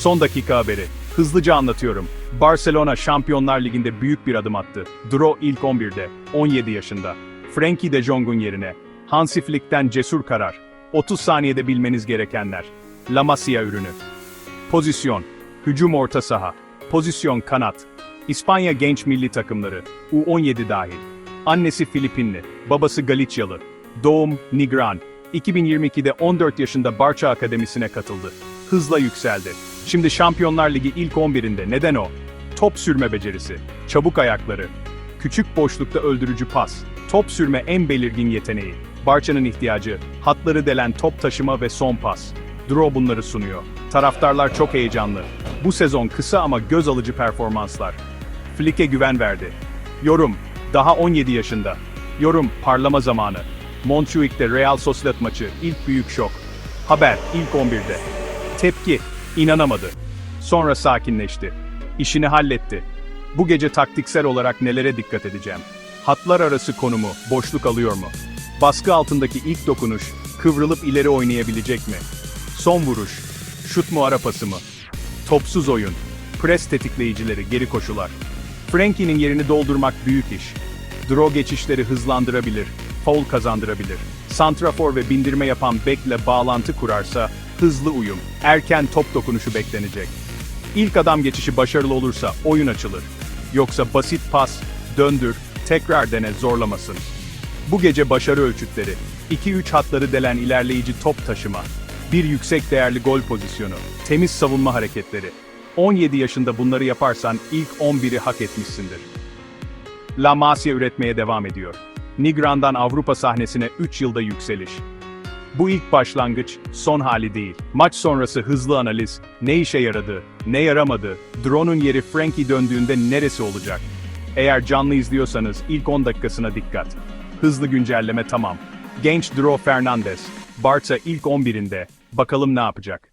Son dakika haberi. Hızlıca anlatıyorum. Barcelona Şampiyonlar Ligi'nde büyük bir adım attı. Dro ilk 11'de, 17 yaşında. Frankie de Jong'un yerine. Hansi Flick'ten cesur karar. 30 saniyede bilmeniz gerekenler. La Masia ürünü. Pozisyon. Hücum orta saha. Pozisyon kanat. İspanya genç milli takımları. U17 dahil. Annesi Filipinli, babası Galicyalı. Doğum Nigran. 2022'de 14 yaşında Barça Akademisi'ne katıldı. Hızla yükseldi. Şimdi Şampiyonlar Ligi ilk 11'inde neden o? Top sürme becerisi, çabuk ayakları, küçük boşlukta öldürücü pas, top sürme en belirgin yeteneği. Barça'nın ihtiyacı, hatları delen top taşıma ve son pas. Dro bunları sunuyor. Taraftarlar çok heyecanlı. Bu sezon kısa ama göz alıcı performanslar. Flick'e güven verdi. Yorum, daha 17 yaşında. Yorum, parlama zamanı. Montjuic'te Real Sociedad maçı, ilk büyük şok. Haber, ilk 11'de. Tepki, inanamadı. Sonra sakinleşti. İşini halletti. Bu gece taktiksel olarak nelere dikkat edeceğim? Hatlar arası konumu, boşluk alıyor mu? Baskı altındaki ilk dokunuş, kıvrılıp ileri oynayabilecek mi? Son vuruş, şut mu ara pası mı? Topsuz oyun, pres tetikleyicileri, geri koşular. Frankie'nin yerini doldurmak büyük iş. Draw geçişleri hızlandırabilir, foul kazandırabilir. Santrafor ve bindirme yapan bekle bağlantı kurarsa, hızlı uyum, erken top dokunuşu beklenecek. İlk adam geçişi başarılı olursa oyun açılır. Yoksa basit pas, döndür, tekrar dene zorlamasın. Bu gece başarı ölçütleri, 2-3 hatları delen ilerleyici top taşıma, bir yüksek değerli gol pozisyonu, temiz savunma hareketleri. 17 yaşında bunları yaparsan ilk 11'i hak etmişsindir. La Masia üretmeye devam ediyor. Nigran'dan Avrupa sahnesine 3 yılda yükseliş. Bu ilk başlangıç, son hali değil. Maç sonrası hızlı analiz, ne işe yaradı, ne yaramadı, drone'un yeri Frankie döndüğünde neresi olacak? Eğer canlı izliyorsanız ilk 10 dakikasına dikkat. Hızlı güncelleme tamam. Genç Dro Fernandez, Barça ilk 11'inde, bakalım ne yapacak?